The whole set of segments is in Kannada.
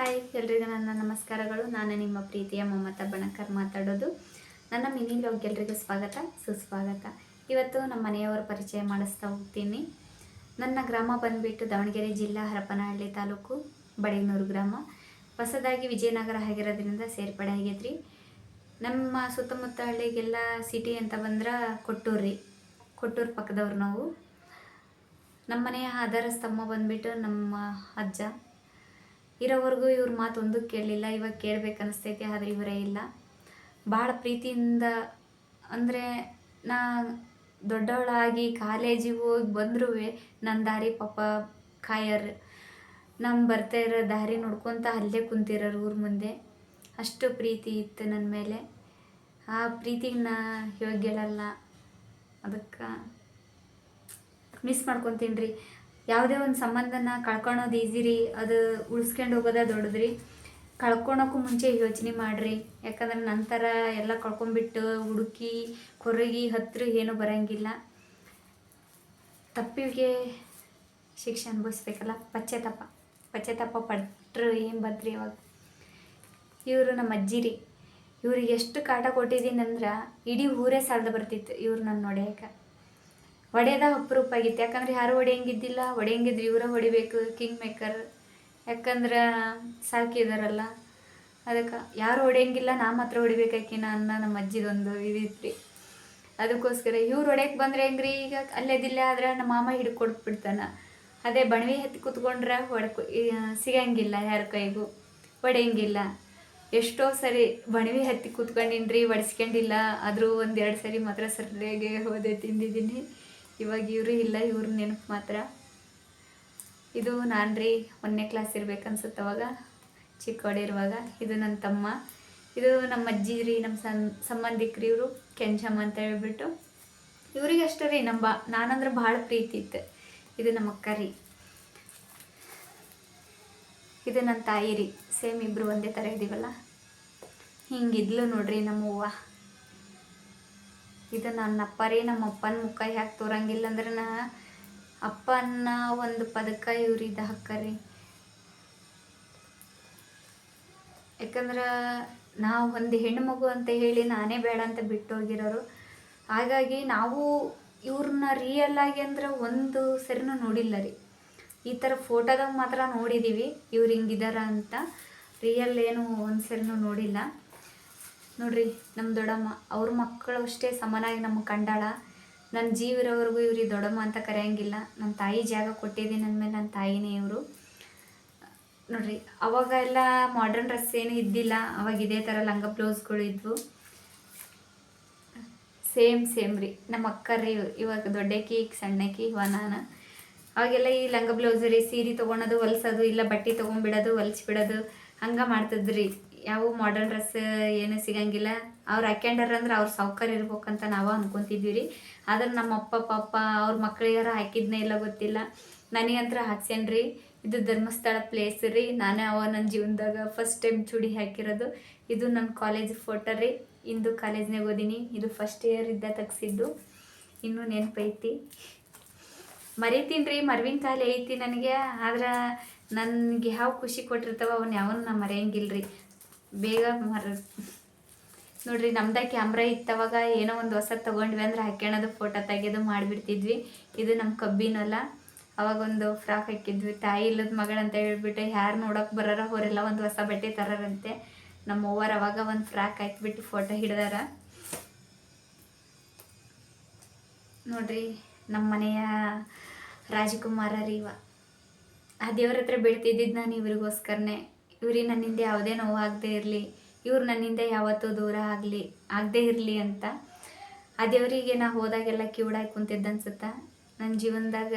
ಹಾಯ್, ಎಲ್ರಿಗೂ ನನ್ನ ನಮಸ್ಕಾರಗಳು. ನಾನು ನಿಮ್ಮ ಪ್ರೀತಿಯ ಮಮತಾ ಬಣಕರ್ ಮಾತಾಡೋದು. ನನ್ನ ಮಿನಿ ಲಾಗ್ ಎಲ್ರಿಗೂ ಸ್ವಾಗತ, ಸುಸ್ವಾಗತ. ಇವತ್ತು ನಮ್ಮ ಮನೆಯವರ ಪರಿಚಯ ಮಾಡಿಸ್ತಾ ಹೋಗ್ತೀನಿ. ನನ್ನ ಗ್ರಾಮ ಬಂದುಬಿಟ್ಟು ದಾವಣಗೆರೆ ಜಿಲ್ಲಾ ಹರಪನಹಳ್ಳಿ ತಾಲೂಕು, ಬಡೇನೂರು ಗ್ರಾಮ. ಹೊಸದಾಗಿ ವಿಜಯನಗರ ಆಗಿರೋದ್ರಿಂದ ಸೇರ್ಪಡೆ ಆಗೈತ್ರಿ ನಮ್ಮ ಸುತ್ತಮುತ್ತ ಹಳ್ಳಿಗೆಲ್ಲ ಸಿಟಿ ಅಂತ ಬಂದ್ರೆ ಕೊಟ್ಟೂರು ರೀ. ಕೊಟ್ಟೂರು ಪಕ್ಕದವ್ರು ನಾವು. ನಮ್ಮ ಮನೆಯ ಆಧಾರ ಸ್ತಂಭ ಬಂದ್ಬಿಟ್ಟು ನಮ್ಮ ಅಜ್ಜ. ಇರೋವರೆಗೂ ಇವ್ರ ಮಾತು ಒಂದಕ್ಕೆ ಕೇಳಲಿಲ್ಲ. ಇವಾಗ ಕೇಳ್ಬೇಕು ಅನಿಸ್ತೈತಿ ಆದರೆ ಇವರೇ ಇಲ್ಲ. ಭಾಳ ಪ್ರೀತಿಯಿಂದ, ಅಂದರೆ ನಾ ದೊಡ್ಡವಳಾಗಿ ಕಾಲೇಜಿಗೆ ಹೋಗಿ ಬಂದರೂ ನನ್ನ ದಾರಿ ಪಾಪ ಕಾಯರ್. ನಮ್ಮ ಬರ್ತಾ ಇರೋ ದಾರಿ ನೋಡ್ಕೊತ ಅಲ್ಲೇ ಕುಂತಿರೋರು ಊರ ಮುಂದೆ. ಅಷ್ಟು ಪ್ರೀತಿ ಇತ್ತು ನನ್ನ ಮೇಲೆ. ಆ ಪ್ರೀತಿಗೆ ನಾ ಯೋಗ್ಯಳಲ್ಲ ಅದಕ್ಕೆ ಮಿಸ್ ಮಾಡ್ಕೊತೀನಿ ರೀ. ಯಾವುದೇ ಒಂದು ಸಂಬಂಧನ ಕಳ್ಕೊಳೋದು ಈಸಿ ರೀ. ಅದು ಉಳಿಸ್ಕೊಂಡು ಹೋಗೋದೇ ದೊಡ್ಡದು ರೀ. ಕಳ್ಕೊಳಕ್ಕೂ ಮುಂಚೆ ಯೋಚನೆ ಮಾಡಿರಿ. ಯಾಕಂದ್ರೆ ನಂತರ ಎಲ್ಲ ಕಳ್ಕೊಂಬಿಟ್ಟು ಹುಡುಕಿ, ಕೊರಗಿ ಹತ್ತಿರ ಏನೂ ಬರೋಂಗಿಲ್ಲ. ತಪ್ಪಿಗೆ ಶಿಕ್ಷೆ ಅನುಭವಿಸ್ಬೇಕಲ್ಲ. ಪಶ್ಚಾತ್ತಾಪ. ಪಶ್ಚಾತ್ತಾಪ ಪಟ್ರು ಏನು ಬಂತ್ರಿ ಅವಾಗ ಇವರು ನಮ್ಮ ಅಜ್ಜಿ ರೀ. ಇವ್ರಿಗೆ ಎಷ್ಟು ಕಾಟ ಕೊಟ್ಟಿದ್ದೀನಿ ಅಂದ್ರೆ ಇಡೀ ಊರೇ ಸಾಲದು ಬರ್ತಿತ್ತು ಇವ್ರು ನಾನು ನೋಡ್ಯಾಕ. ಹೊಡೆಯೋದ ಅಪರೂಪ ಆಗಿತ್ತು ಯಾಕಂದ್ರೆ ಯಾರು ಹೊಡೆಯಂಗಿದ್ದಿಲ್ಲ ಹೊಡೆಯಂಗಿದ್ರೆ ಇವರ ಹೊಡಿಬೇಕು ಕಿಂಗ್ ಮೇಕರ್ ಯಾಕಂದ್ರೆ ಸಾಕಿದಾರಲ್ಲ. ಅದಕ್ಕೆ ಯಾರು ಹೊಡೆಯಂಗಿಲ್ಲ ನಾ ಮಾತ್ರ ಹೊಡಿಬೇಕಾಕಿನ ಅನ್ನ ನಮ್ಮ ಅಜ್ಜಿದೊಂದು ಇದ್ರಿ ಅದಕ್ಕೋಸ್ಕರ ಇವ್ರು ಹೊಡೆಯಕ್ಕೆ ಬಂದ್ರೆ ಹೆಂಗ್ರಿ? ಈಗ ಅಲ್ಲೇದಿಲ್ಲ ಆದ್ರೆ ನಮ್ಮ ಮಾಮ ಹಿಡ್ಕೊಟ್ಬಿಡ್ತಾನೆ. ಅದೇ ಬಣವಿ ಹತ್ತಿ ಕೂತ್ಕೊಂಡ್ರೆ ಹೊಡ್ಕೊ ಸಿಗಂಗಿಲ್ಲ ಯಾರ ಕೈಗೂ. ಹೊಡೆಯಂಗಿಲ್ಲ ಎಷ್ಟೋ ಸರಿ ಬಣವಿ ಹತ್ತಿ ಕೂತ್ಕೊಂಡಿನ್ರಿ, ಒಡಿಸ್ಕೊಂಡಿಲ್ಲ. ಆದರೂ ಒಂದೆರಡು ಸರಿ ಮಾತ್ರ ಸರಿಯಾಗಿ ಹೋದೆ ತಿಂದಿದ್ದೀನಿ. ಇವಾಗ ಇವರು ಇಲ್ಲ, ಇವ್ರ ನೆನಪು ಮಾತ್ರ. ಇದು ನಾನು ರೀ ಒಂದನೇ ಕ್ಲಾಸ್ ಇರ್ಬೇಕನ್ಸುತ್ತೆ ಅವಾಗ ಚಿಕ್ಕವಡೆ ಇರುವಾಗ. ಇದು ನನ್ನ ತಮ್ಮ. ಇದು ನಮ್ಮ ಅಜ್ಜಿ ರೀ ನಮ್ಮ ಸನ್ ಸಂಬಂಧಿಕ್ರಿ ಇವರು, ಕೆಂಚಮ್ಮ ಅಂತ ಹೇಳ್ಬಿಟ್ಟು. ಇವ್ರಿಗೆ ಅಷ್ಟೇ ರೀ ನಮ್ಮ ಬಾ, ನಾನಂದ್ರೆ ಭಾಳ ಪ್ರೀತಿ ಇತ್ತು. ಇದು ನಮ್ಮ ಅಕ್ಕ ರೀ. ಇದು ನನ್ನ ತಾಯಿ ರೀ. ಸೇಮ್ ಇಬ್ಬರು ಒಂದೇ ಥರ ಇದ್ದೀವಲ್ಲ ಹಿಂಗಿದ್ಲು ನೋಡ್ರಿ ನಮ್ಮ ಅವ್ವ ಇದು ನನ್ನ ಅಪ್ಪ ರೀ, ನಮ್ಮ ಅಪ್ಪನ ಮುಖ ಯಾಕೆ ತೋರಂಗಿಲ್ಲ ಅಂದ್ರೆ ನಾ ಅಪ್ಪನ ಒಂದು ಪದಕ ಇವ್ರಿದ ಹಾಕರಿ. ಯಾಕಂದ್ರೆ ನಾವು ಒಂದು ಹೆಣ್ಣು ಅಂತ ಹೇಳಿ ನಾನೇ ಬೇಡ ಅಂತ ಬಿಟ್ಟು ಹೋಗಿರೋರು. ಹಾಗಾಗಿ ನಾವು ಇವ್ರನ್ನ ರಿಯಲ್ ಆಗಿ ಅಂದ್ರೆ ಒಂದು ಸರಿನೂ ನೋಡಿಲ್ಲ ರೀ. ಈ ಥರ ಫೋಟೋದಾಗ ಮಾತ್ರ ನೋಡಿದ್ದೀವಿ ಇವ್ರು ಹಿಂಗಿದಾರ ಅಂತ. ರಿಯಲ್ ಏನು ಒಂದು ಸರಿನೂ ನೋಡಿಲ್ಲ. ನೋಡ್ರಿ ನಮ್ಮ ದೊಡ್ಡಮ್ಮ, ಅವ್ರ ಮಕ್ಕಳು ಅಷ್ಟೇ ಸಮನಾಗಿ ನಮಗೆ ಕಂಡಾಳ. ನನ್ನ ಜೀವ ಇರೋವರೆಗೂ ಇವ್ರಿಗೆ ದೊಡ್ಡಮ್ಮ ಅಂತ ಕರೆಯಂಗಿಲ್ಲ. ನನ್ನ ತಾಯಿ ಜಾಗ ಕೊಟ್ಟಿದ್ದೀನಿ ಅಂದಮೇಲೆ ನನ್ನ ತಾಯಿನೇ ಇವರು. ನೋಡ್ರಿ, ಅವಾಗ ಎಲ್ಲ ಮಾಡ್ರನ್ ಡ್ರೆಸ್ ಏನು ಇದ್ದಿಲ್ಲ. ಅವಾಗ ಇದೇ ಥರ ಲಂಗ ಬ್ಲೌಸ್ಗಳು ಇದ್ವು. ಸೇಮ್ ಸೇಮ್ ರೀ. ನಮ್ಮ ಅಕ್ಕರ್ರಿ ಇವಾಗ ದೊಡ್ಡಕಿ ಈಗ ಸಣ್ಣಕಿ ಇವ ನಾನು ಅವಾಗೆಲ್ಲ ಈ ಲಂಗ ಬ್ಲೌಸ್ ರೀ, ಸೀರೆ ತೊಗೊಳೋದು ಹೊಲ್ಸೋದು, ಇಲ್ಲ ಬಟ್ಟೆ ತೊಗೊಂಡ್ಬಿಡೋದು, ಹೊಲ್ಸ್ಬಿಡೋದು, ಹಂಗೆ ಮಾಡ್ತಿದ್ರಿ. ಯಾವ ಮಾಡರ್ನ್ ಡ್ರೆಸ್ ಏನು ಸಿಗಂಗಿಲ್ಲ. ಅವ್ರು ಹಾಕ್ಯಂಡಾರ ಅಂದ್ರೆ ಅವ್ರ ಸೌಕರ್ಯ ಇರ್ಬೇಕಂತ ನಾವು ಅನ್ಕೊಂತಿದ್ವಿ ರೀ ಆದ್ರೆ ನಮ್ಮ ಅಪ್ಪ ಪಾಪ, ಅವ್ರ ಮಕ್ಳಿಗಾರ ಹಾಕಿದ್ನೇ ಇಲ್ಲ ಗೊತ್ತಿಲ್ಲ. ನನಗಂತ್ರ ಹಾಕ್ಸ್ಯಾನ್ರಿ. ಇದು ಧರ್ಮಸ್ಥಳ ಪ್ಲೇಸ್ ರೀ. ನಾನೇ ಅವ ನನ್ನ ಜೀವನದಾಗ ಫಸ್ಟ್ ಟೈಮ್ ಚೂಡಿ ಹಾಕಿರೋದು. ಇದು ನನ್ನ ಕಾಲೇಜ್ ಫೋಟೋ ರೀ. ಇಂದು ಕಾಲೇಜ್ನಾಗ ಓದೀನಿ. ಇದು ಫಸ್ಟ್ ಇಯರ್ ಇದ್ದ ತೆಗ್ಸಿದ್ದು. ಇನ್ನೂ ನೆನಪೈತಿ ಮರಿತೀನಿ ರೀ. ಮರ್ವಿನ ಕಾಲ ಐತಿ ನನಗೆ. ಆದ್ರೆ ನನಗೆ ಯಾವ ಖುಷಿ ಕೊಟ್ಟಿರ್ತಾವ ಅವನ್ನ ಯಾವನ್ನ ನಾ ಮರೆಯಂಗಿಲ್ಲ ರೀ ಬೇಗ ಮರ ನೋಡ್ರಿ, ನಮ್ದ ಕ್ಯಾಮ್ರಾ ಇತ್ತವಾಗ ಏನೋ ಒಂದು ಹೊಸ ತಗೊಂಡ್ವಿ ಅಂದ್ರೆ ಹಾಕ್ಯಣದು ಫೋಟೋ ತೆಗೆದು ಮಾಡಿಬಿಡ್ತಿದ್ವಿ. ಇದು ನಮ್ಮ ಕಬ್ಬಿನಲ್ಲ ಅವಾಗ ಒಂದು ಫ್ರಾಕ್ ಹಾಕಿದ್ವಿ. ತಾಯಿ ಇಲ್ಲದ ಮಗಳಂತ ಹೇಳ್ಬಿಟ್ಟು ಯಾರು ನೋಡೋಕೆ ಬರೋರ ಅವರೆಲ್ಲ ಒಂದು ಹೊಸ ಬಟ್ಟೆ ತರಾರಂತೆ. ನಮ್ಮ ಓವರ್ ಅವಾಗ ಒಂದು ಫ್ರಾಕ್ ಹಾಕಿಬಿಟ್ಟು ಫೋಟೋ ಹಿಡ್ದಾರ. ನೋಡ್ರಿ ನಮ್ಮ ಮನೆಯ ರಾಜಕುಮಾರ ರೀ ಇವ ಆ ದೇವ್ರ ಹತ್ರ ಬೀಳ್ತಿದ್ದಿದ್ದು ನಾನು ಇವ್ರಿಗೋಸ್ಕರನೇ. ಇವ್ರಿಗೆ ನನ್ನಿಂದ ಯಾವುದೇ ನೋವು ಆಗದೆ ಇರಲಿ, ಇವ್ರು ನನ್ನಿಂದ ಯಾವತ್ತೂ ದೂರ ಆಗಲಿ, ಆಗದೇ ಇರಲಿ ಅಂತ. ಆ ದೇವರಿಗೆ ನಾ ಹೋದಾಗೆಲ್ಲ ಕಿವಿಡಾಗಿ ಕುಂತಿದ್ದ ಅನ್ಸುತ್ತ? ನನ್ನ ಜೀವನದಾಗ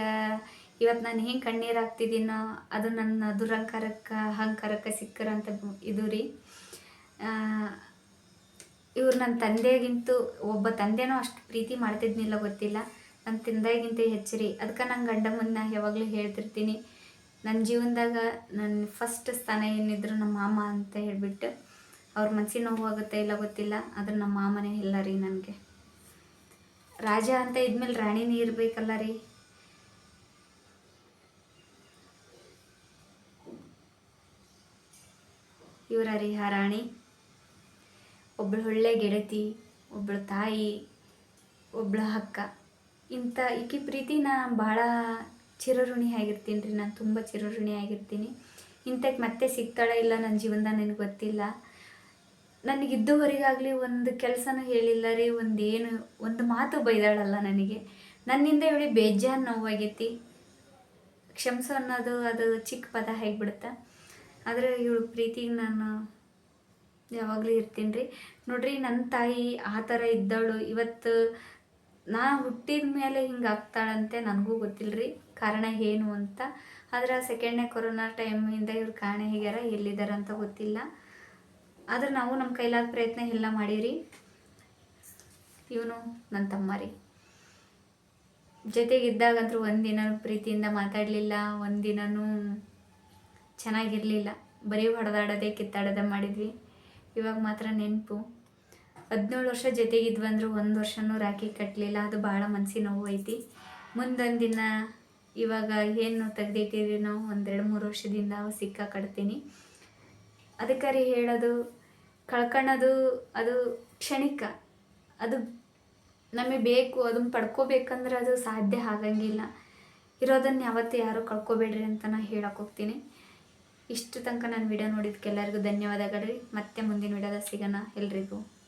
ಇವತ್ತು ನಾನು ಹೆಂಗೆ ಕಣ್ಣೀರು ಹಾಕ್ತಿದ್ದೀನೋ, ಅದು ನನ್ನ ದುರಂಕಾರಕ್ಕೆ ಅಹಂಕಾರಕ್ಕೆ ಸಿಕ್ಕರಂತ ಇದು ರೀ. ಇವ್ರು ನನ್ನ ತಂದೆಗಿಂತೂ ಒಬ್ಬ ತಂದೆನೂ ಅಷ್ಟು ಪ್ರೀತಿ ಮಾಡ್ತಿದ್ನಿಲ್ಲ ಗೊತ್ತಿಲ್ಲ. ನನ್ನ ತಂದೆಗಿಂತ ಹೆಚ್ಚು ರೀ. ಅದಕ್ಕೆ ನಂಗೆ ಗಂಡ ಮುಂದೆ ಯಾವಾಗಲೂ ಹೇಳ್ತಿರ್ತೀನಿ ನನ್ನ ಜೀವನದಾಗ ನನ್ನ ಫಸ್ಟ್ ಸ್ಥಾನ ಏನಿದ್ರು ನಮ್ಮ ಮಾಮ ಅಂತ ಹೇಳಿಬಿಟ್ಟು ಅವ್ರ ಮನಸ್ಸಿನ ನೋವು ಆಗುತ್ತೆ ಇಲ್ಲ ಗೊತ್ತಿಲ್ಲ, ಆದ್ರೆ ನಮ್ಮ ಮಾಮನೇ ಇಲ್ಲ ರೀ ನನಗೆ. ರಾಜ ಅಂತ ಇದ್ಮೇಲೆ ರಾಣಿನೇ ಇರಬೇಕಲ್ಲ ರೀ. ಇವರ ರಾಣಿ. ಒಬ್ಬಳು ಒಳ್ಳೆ ಗೆಳತಿ ಒಬ್ಬಳು ತಾಯಿ ಒಬ್ಬಳ ಅಕ್ಕ. ಇಂಥ ಈಕಿ ಪ್ರೀತಿನ ಭಾಳ ಚಿರಋಣಿ ಆಗಿರ್ತೀನಿ ರೀ ನಾನು ತುಂಬ ಚಿರಋಣಿ ಆಗಿರ್ತೀನಿ. ಇಂಥಕ್ಕೆ ಮತ್ತೆ ಸಿಗ್ತಾಳೆ ಇಲ್ಲ ನನ್ನ ಜೀವನದಾಗ ನನಗೆ ಗೊತ್ತಿಲ್ಲ. ನನಗಿದ್ದವರಿಗಾಗಲಿ ಒಂದು ಕೆಲಸನೂ ಹೇಳಿಲ್ಲ ರೀ ಒಂದು ಏನು ಒಂದು ಮಾತು ಬೈದಾಳಲ್ಲ ನನಗೆ. ನನ್ನಿಂದ ಇವಳಿ ಬೇಜಾನ್ ನೋವಾಗೈತಿ. ಕ್ಷಮಿಸೋ ಅನ್ನೋದು, ಅದು ಚಿಕ್ಕ ಪದ ಆಗಿಬಿಡುತ್ತೆ. ಆದರೆ ಇವಳು ಪ್ರೀತಿಗೆ ನಾನು ಯಾವಾಗಲೂ ಇರ್ತೀನಿ ರೀ. ನೋಡ್ರಿ ನನ್ನ ತಾಯಿ ಆ ಥರ ಇದ್ದವಳು ಇವತ್ತು ನಾ ಹುಟ್ಟಿದ ಮೇಲೆ ಹಿಂಗೆ ಆಗ್ತಾಳಂತೆ, ನನಗೂ ಗೊತ್ತಿಲ್ಲ ರೀ ಕಾರಣ ಏನು ಅಂತ. ಆದ್ರೆ ಸೆಕೆಂಡ್ನೇ ಕೊರೋನಾ ಟೈಮಿಂದ ಇವ್ರು ಕಾರಣ ಹೇಗ್ಯಾರ ಎಲ್ಲಿದ್ದಾರೆ ಅಂತ ಗೊತ್ತಿಲ್ಲ. ಆದ್ರೆ ನಾವು ನಮ್ಮ ಕೈಲಾದ ಪ್ರಯತ್ನ ಎಲ್ಲ ಮಾಡೀರಿ ಇವನು ನನ್ನ ತಮ್ಮ ರೀ ಜೊತೆಗಿದ್ದಾಗಂತೂ ಒಂದಿನ ಪ್ರೀತಿಯಿಂದ ಮಾತಾಡಲಿಲ್ಲ, ಒಂದಿನೂ ಚೆನ್ನಾಗಿರಲಿಲ್ಲ. ಬರೀ ಹೊಡೆದಾಡೋದೇ, ಕಿತ್ತಾಡೋದೇ ಮಾಡಿದ್ವಿ. ಇವಾಗ ಮಾತ್ರ ನೆನಪು. ಹದಿನೇಳು ವರ್ಷ ಜೊತೆಗಿದ್ವಿ ಅಂದ್ರು ಒಂದು ವರ್ಷನೂ ರಾಖಿ ಕಟ್ಟಲಿಲ್ಲ ಅದು ಭಾಳ ಮನಸ್ಸಿನ ನೋವು ಐತಿ. ಮುಂದೊಂದು ದಿನ ಇವಾಗ ಏನು ತೆಗ್ದಿಟ್ಟಿರಿ ನಾವು? ಒಂದೆರಡು ಮೂರು ವರ್ಷದಿಂದ ಸಿಕ್ಕ ಕಟ್ತೀನಿ. ಅದಕ್ಕೆ ಹೇಳೋದು ಕಳ್ಕೊಳ್ಳೋದು ಅದು ಕ್ಷಣಿಕ. ಅದು ನಮಗೆ ಬೇಕು, ಅದನ್ನು ಪಡ್ಕೋಬೇಕಂದ್ರೆ ಅದು ಸಾಧ್ಯ ಆಗಂಗಿಲ್ಲ. ಇರೋದನ್ನು ಯಾವತ್ತೂ ಯಾರು ಕಳ್ಕೊಬೇಡ್ರಿ ಅಂತ ನಾನು ಹೇಳಕ್ಕೆ ಹೋಗ್ತೀನಿ. ಇಷ್ಟು ತನಕ ನಾನು ವಿಡಿಯೋ ನೋಡಿದ್ದಕ್ಕೆ ಎಲ್ಲರಿಗೂ ಧನ್ಯವಾದಗಳು. ರೀ ಮತ್ತೆ ಮುಂದಿನ ವಿಡಿಯೋದಾಗ ಸಿಗೋಣ ಎಲ್ರಿಗೂ.